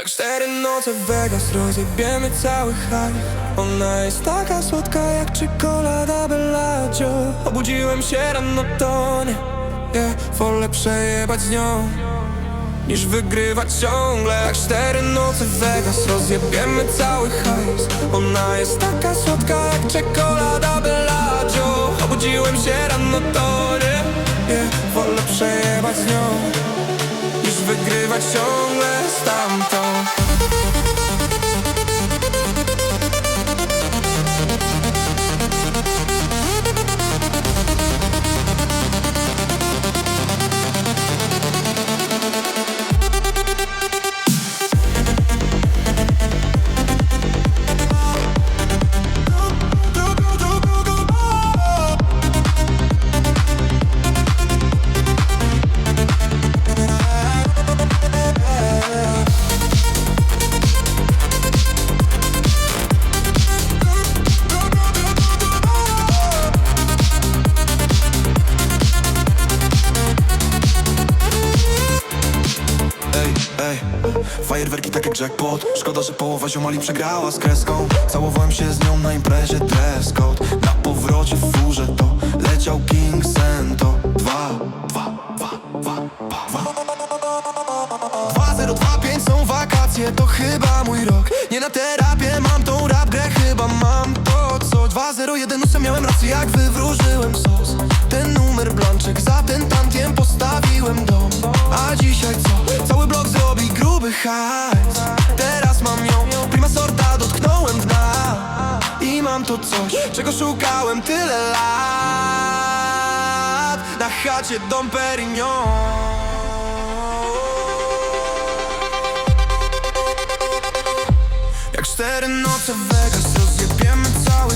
Jak cztery noce w Vegas rozjebiemy cały haj Ona jest taka słodka jak czekolada Bellagio. Obudziłem się rano to nie yeah, Wolę przejebać z nią Niż wygrywać ciągle. Jak cztery noce w Vegas rozjebiemy cały hajs. Ona jest taka słodka jak czekolada Bellagio. Obudziłem się rano to nie yeah, Wolę przejebać z nią Niż wygrywać ciągle Ej, fajerwerki tak jak jackpot. Szkoda, że połowa ziomali przegrała z kreską. Całowałem się z nią na imprezie dress code. Na powrocie w furze to leciał King Sento. Dwa, dwa, dwa, dwa, dwa, dwa. 2025 są wakacje, to chyba mój rok. Nie na terapię, mam tą rap grę, chyba mam to co. 201 ósem miałem rację jak wywróżyłem sos hajs Teraz mam ją, prima sorta, dotknąłem dna. I mam to coś, czego szukałem tyle lat. Na chacie dom Perignon. Jak cztery noce w Vegas rozjebiemy cały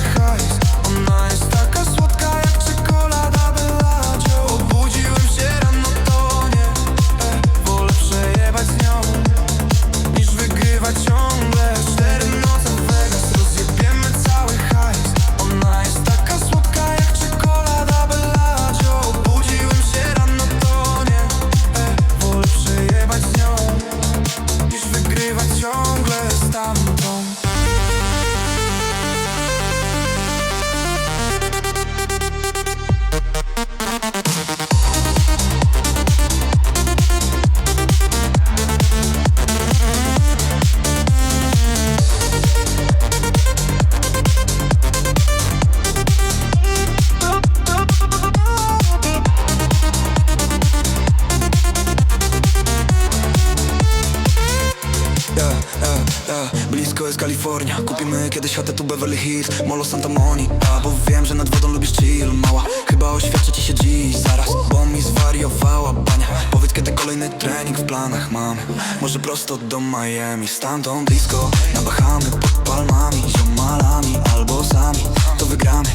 Blisko jest Kalifornia. Kupimy kiedyś chatę tu Beverly Hills Molo Santa Monica. Bo wiem, że nad wodą lubisz chill Mała, chyba oświadczę ci się dziś Zaraz, bo mi zwariowała bania. Powiedz kiedy kolejny trening w planach mamy. Może prosto do Miami. Stamtąd blisko, na Bahamy Pod palmami, ziomalami Albo sami, to wygramy.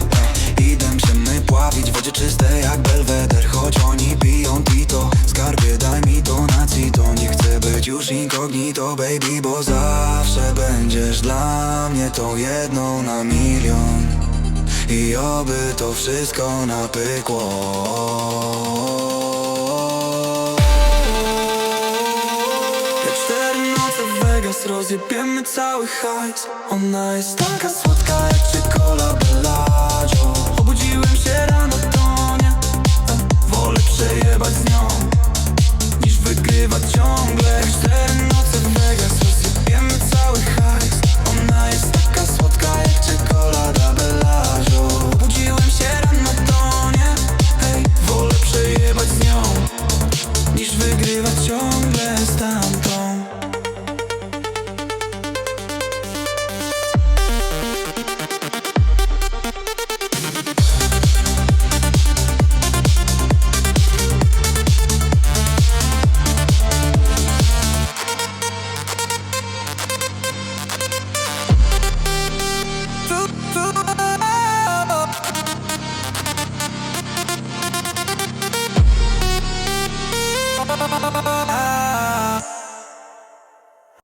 Idę się my pławić. W wodzie czystej jak Belweder Choć oni piją już incognito baby Bo zawsze będziesz dla mnie tą jedną na milion. I oby to wszystko napykło. Vegas rozjebiemy cały hajs. Ona jest taka słodka jak czekolada Bellagio